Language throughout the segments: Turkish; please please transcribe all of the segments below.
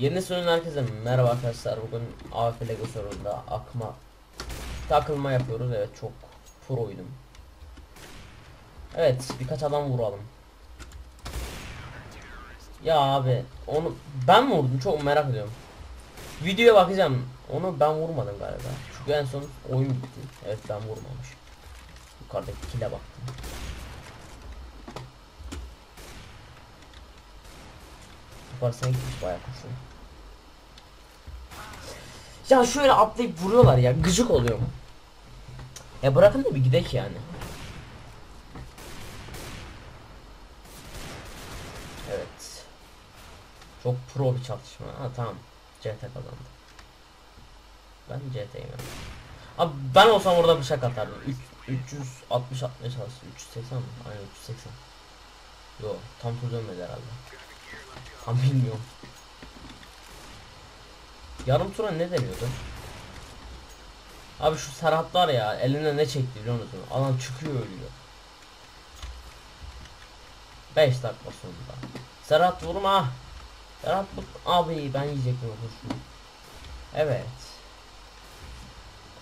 Yeni sürün herkese merhaba arkadaşlar. Bugün AFP Lego sorununda akma takılma yapıyoruz. Evet çok proydum. Evet birkaç adam vuralım. Ya abi onu ben mi vurdum çok merak ediyorum. Videoya bakacağım. Onu ben vurmadım galiba. Çünkü en son oyun bitti. Evet ben vurmamış. Yukarıdaki kile baktım. Yaparsan gitmiş bayağı kurşun. Ya şöyle atlayıp vuruyorlar ya gıcık oluyor. Ya bırakın da bir gidek yani. Evet. Çok pro bir çatışma. Ha tamam. CT kazandı. Ben CT'yim. Abi ben olsam orada bıçak atardım. Üç- 360 atmaya çalıştım. 380 mi? Aynen 380. Yo tam tur dönmedi herhalde. Tam bilmiyorum. Yarım tura ne deniyordu? Abi şu Serhat ya eline ne çekti biliyor musun? Adam çıkıyor ölüyor. 5 dakika sonunda. Serhat vurma. Serhat vur. Abi ben yiyecektim kurşunu. Evet.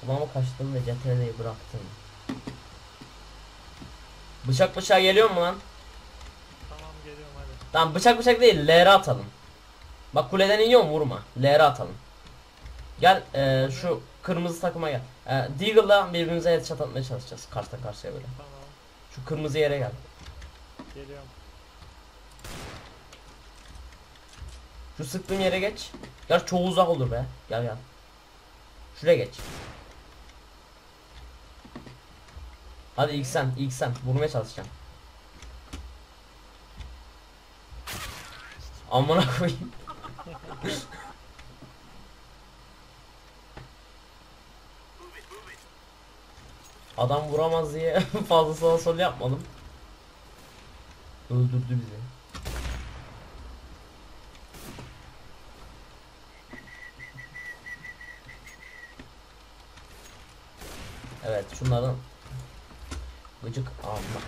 Kulağıma kaçtım ve CTRL'yi bıraktım. Bıçak bıçağa geliyor mu lan? Tamam bıçak bıçak değil LR atalım. Bak kuleden iniyorum vurma. LR atalım. Gel eee, şu kırmızı takıma gel. E, Deagle'la birbirimize headshot atmaya çalışacağız. Karşıdan karşıya böyle. Tamam Şu kırmızı yere gel. geliyorum. Şu sıktığım yere geç. Gel çok uzak olur be. Gel gel. Şuraya geç. Hadi ilk sen, ilk sen. Vurmaya çalışacağım. Amına koyayım. Adam vuramaz diye fazla sağa sol yapmadım. Öldürdü bizi. Evet şunlardan gıcık alma.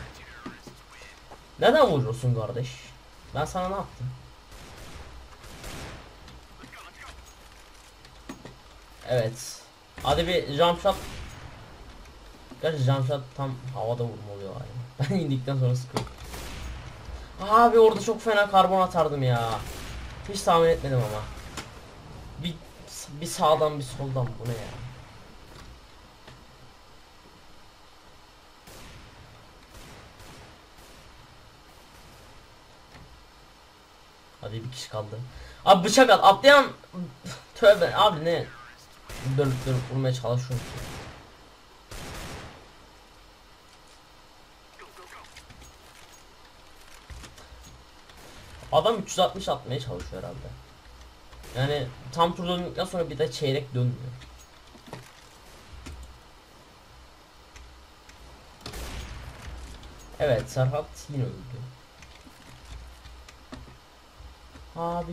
Neden vuruyorsun kardeş? Ben sana ne yaptım? Evet. Hadi bir jump shot. Gerçi jump shot tam havada vurma oluyor yani. Ben indikten sonra sıkıyorum. Abi orada çok fena karbon atardım ya. Hiç tahmin etmedim ama. Bir, bir sağdan bir soldan bu ne ya? Hadi bir kişi kaldı. Abi bıçak at. Atlayan tövbe abi ne? Dönüp dönüp vurmaya çalışıyorum. Adam 360 atmaya çalışıyor herhalde. Yani tam tur döndükten sonra bir de çeyrek dönmüyor. Evet Serhat yine öldü. Abi.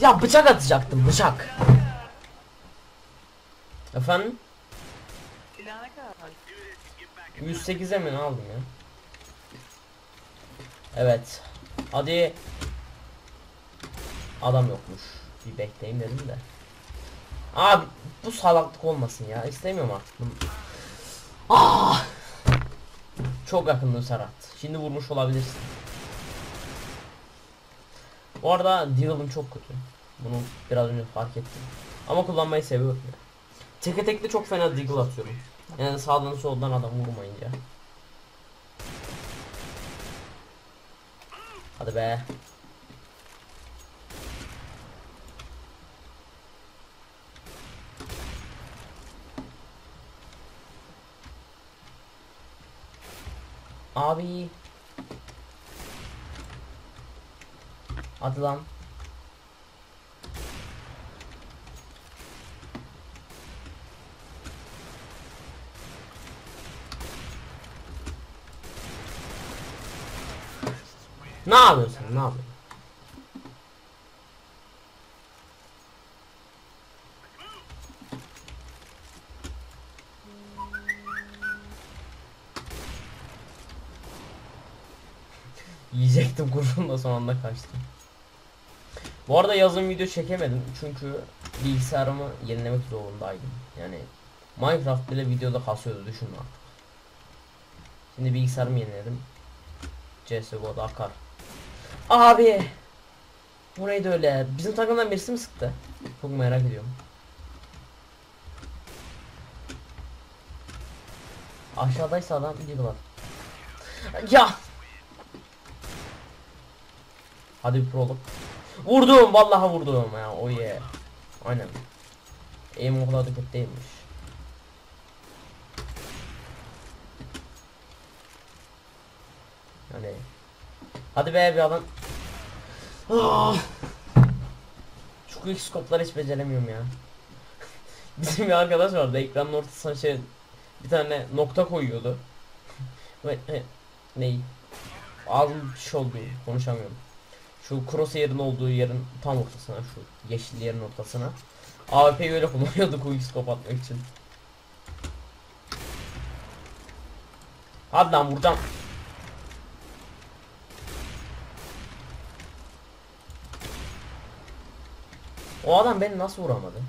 Ya bıçak atacaktım bıçak. Efendim? Silahına kadar. 108'e mi ne aldım ya? Evet. Hadi. Adam yokmuş. Bir bekleyeyim dedim de. Abi bu salaklık olmasın ya. İstemiyorum artık. Ah! Çok yakındın Serhat. Şimdi vurmuş olabilirsin. Bu arada Deagle'ım çok kötü. Bunu biraz önce fark ettim. Ama kullanmayı seviyorum ya. Teke tekli çok fena Deagle atıyorum. Yani sağdan soldan adam vurmayınca. Hadi be. Abi. Hadi lan. Ne yapıyorsun? Ne yapıyorsun? Yiyecektim kurşun da son anda kaçtım. Bu arada yazın video çekemedim çünkü bilgisayarımı yenilemek zorundaydım. Yani Minecraft bile videoda kasıyordu düşünme artık. Şimdi bilgisayarımı yeniledim. CSGO'da akar. Abi! Bu neydi öyle? Bizim takımdan birisi mi sıktı? Çok merak ediyorum. Aşağıdaysa adam var. Ya! Hadi bir prolog. Vurdum vallahi vurdum ya. O ye. Aynen. Aim o kadar da kötü değilmiş. Yani Hadi be bir adam. Ah! Şu quick scope'ları hiç beceremiyorum ya. Bizim bir arkadaş vardı ekranın ortasına şey bir tane nokta koyuyordu. Ney? Ağzım bir şey oldu konuşamıyorum. Şu crosshair'ın olduğu yerin tam ortasına şu yeşil yerin ortasına. AWP'yi öyle kullanıyordu quick scope atmak için. Hadi lan vuracağım. O adam beni nasıl vuramadı?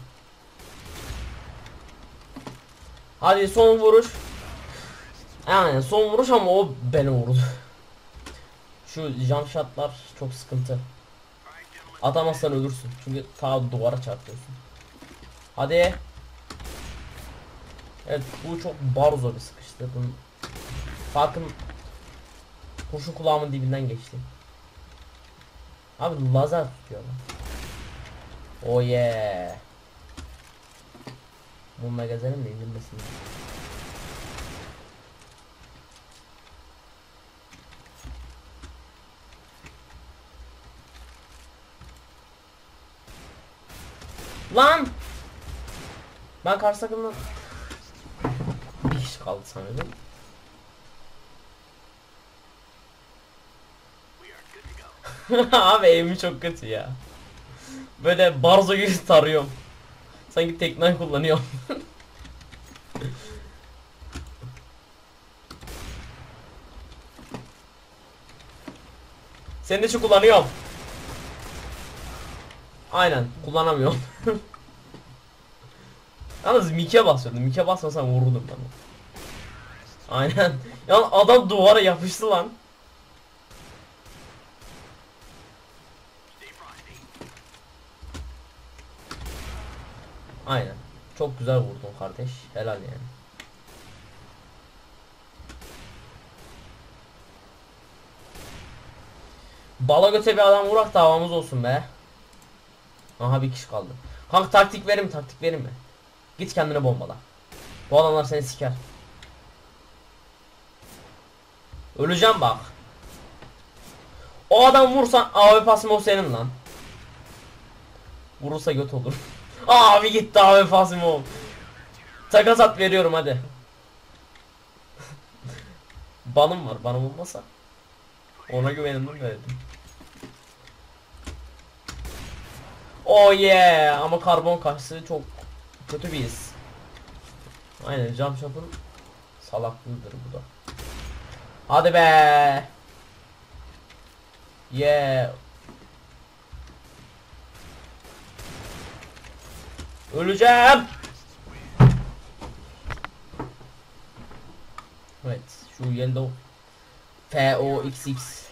Hadi son vuruş. Yani son vuruş ama o beni vurdu. Şu jump shotlar çok sıkıntı. Atamazsan ölürsün. Çünkü ta duvara çarpıyorsun. Hadi. Evet bu çok barzo bir sıkıştı. Bunun farkın kurşun kulağımın dibinden geçti. Abi lazer tutuyor lan. Oh yeah. Bu magazenin de indirmesin. Lan! Ben karşı takımdan bir kişi kaldı sanırım. Abi aim'i çok kötü ya. Böyle barzo gibi tarıyorum. Sanki teknen kullanıyorum. Seni de şu kullanıyorum. Aynen kullanamıyorum. Yalnız Mike basıyordum. Mike basmasam vururdum ben. Aynen. Ya adam duvara yapıştı lan. Aynen. Çok güzel vurdun kardeş. Helal yani. Bala göte bir adam vurak davamız olsun be. Aha bir kişi kaldı. Kanka taktik verir mi taktik verir mi? Git kendine bombala. Bu adamlar seni siker. Öleceğim bak. O adam vursan abi pasım o senin lan. Vurursa göt olur. Abi gitti abi Fasimov. Takas at veriyorum hadi. Banım var banım olmasa. Ona güvenimden verdim. Oh yeah ama karbon karşısı çok kötü bir his. Aynen jump shot'un salaklığıdır bu da. Hadi be. Yeah. Öleceğim. Evet, şu yellow FOXX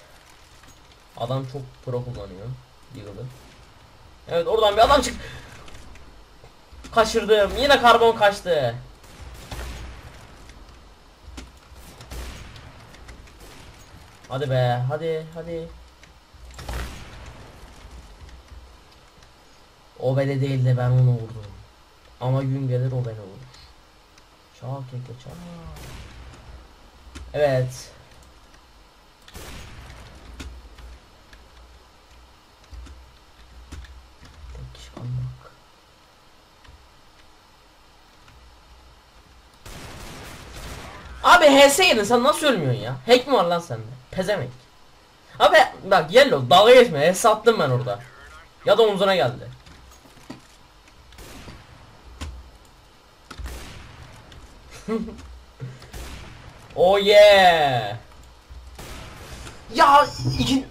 Adam çok pro kullanıyor Deagle'ı. Evet oradan bir adam çık. Kaçırdım. Yine karbon kaçtı. Hadi be, hadi, hadi. O beni değil de ben onu vurdum. Ama gün gelir o beni vurur. Çak keke çak. Evet. Abi HS yedin sen nasıl ölmüyorsun ya? Hack mi var lan sende? Pezemek. Abi bak yellow dalga geçme HS attım ben orada. Ya da omzuna geldi. oh yeah. Ya iki